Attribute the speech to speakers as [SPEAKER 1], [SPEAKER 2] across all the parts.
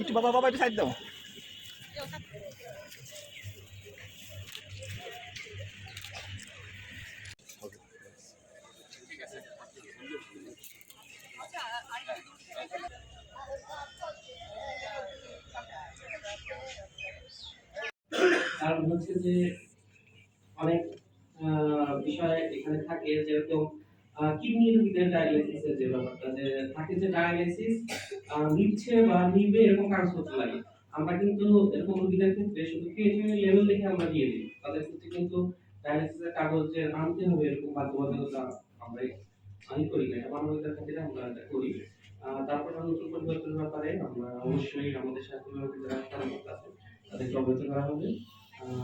[SPEAKER 1] একটু বাবা বাবা একটু সাইড দাও।
[SPEAKER 2] কারণ হচ্ছে যে অনেক বিষয় এখানে থাকে যেরকম কিডনি রোগীদের ডায়ালিসিসের যে ব্যাপারটা, যে থাকে যে ডায়ালিসিস নিচ্ছে বা নিবে এরকম কাগজপত্র লাগে। আমরা কিন্তু এরকম রোগীদের ক্ষেত্রে শুধু ক্রিয়েটিনিন লেভেল দেখে আমরা দিয়ে দিই। তাদের ক্ষেত্রে কিন্তু ডায়ালিসিসের কাগজ আনতে হবে এরকম বাধ্যবাধকতা আমরা আমি করি না এটা মানবিকতার খাতিরে আমরা এটা করি। তারপরে নতুন পরিবর্তনের ব্যাপারে আমরা অবশ্যই আমাদের সাথে যারা কর্মকর্তা আছে, তাদেরকে অবগত করা হবে।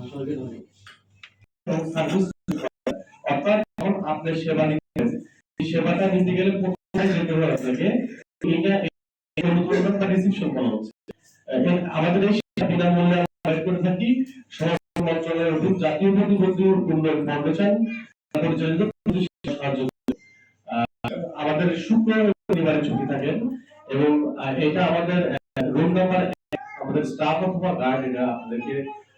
[SPEAKER 2] সবাইকে ধন্যবাদ।
[SPEAKER 3] সার্ভিস অর্থাৎ যখন আপনি সেবা এই সেবাটা নিতে গেলে যেতে হবে আপনাকে আমাদের এই ছুটি থাকে এবং এটা আমাদের রুম নাম্বার আমাদের স্টাফ অথবা গার্ড এটা আপনাদেরকে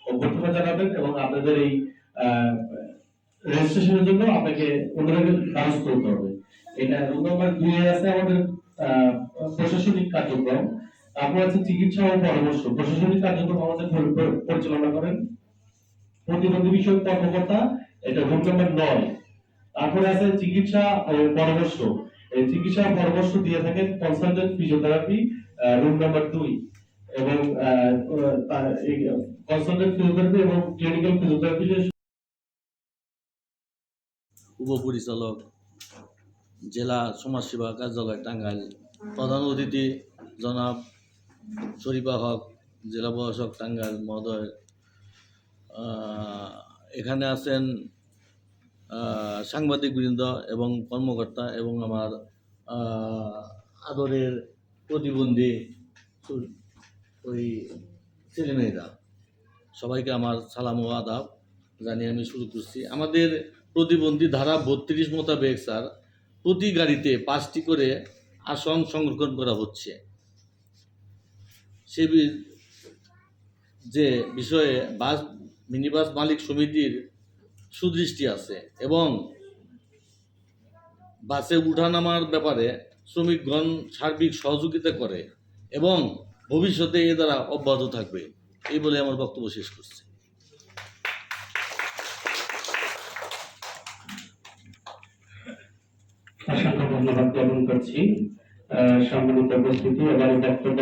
[SPEAKER 3] অভ্যর্থনা জানাবেন এবং আপনাদের এই রেজিস্ট্রেশনের জন্য আপনাকে অনুরোধের কাজ করতে হবে। এটা রুম নাম্বার দুই আছে আমাদের প্রশাসনিক কার্যক্রম। তারপর আছে চিকিৎসা ও পরামর্শ, প্রশাসনিক কার্যক্রম আমাদের পরি- পরি- পরিচালনা করেন। প্রতিবন্ধী বিষয়ক কর্মকর্তা, এটা রুম নাম্বার নয়। তারপরে আছে চিকিৎসা পরামর্শ। এই চিকিৎসা পরামর্শ দিয়ে থাকেন কনসালটেন্ট ফিজিওথেরাপি রুম নাম্বার দুই। এবং কনসালটেন্ট ফিজিওথেরাপি এবং ক্লিনিক্যাল ফিজিওথেরাপি
[SPEAKER 4] উপপরিচালক জেলা সমাজসেবা কার্যালয়, টাঙ্গাইল। প্রধান অতিথি জনাব শরীফা হক, জেলা প্রশাসক টাঙ্গাইল মহোদয়। এখানে আছেন সাংবাদিকবৃন্দ এবং কর্মকর্তা এবং আমার আদরের প্রতিবন্ধী ওই ছেলেমেয়েরা। সবাইকে আমার সালাম ও আদাব জানিয়ে আমি শুরু করছি। আমাদের প্রতিবন্ধী ধারা বত্রিশ মোতাবেক, স্যার। প্রতি গাড়িতে পাঁচটি করে আসন সংরক্ষণ করা হচ্ছে। সে যে বিষয়ে বাস, মিনিবাস মালিক সমিতির সুদৃষ্টি আছে এবং বাসে উঠানামার ব্যাপারে শ্রমিকগণ সার্বিক সহযোগিতা করে এবং ভবিষ্যতে এ দ্বারা অব্যাহত থাকবে। এই বলে আমার বক্তব্য শেষ করছি।
[SPEAKER 3] ধন্যবাদ জ্ঞাপন করছি। সম্মানিত উপস্থিতি এবারে বক্তব্য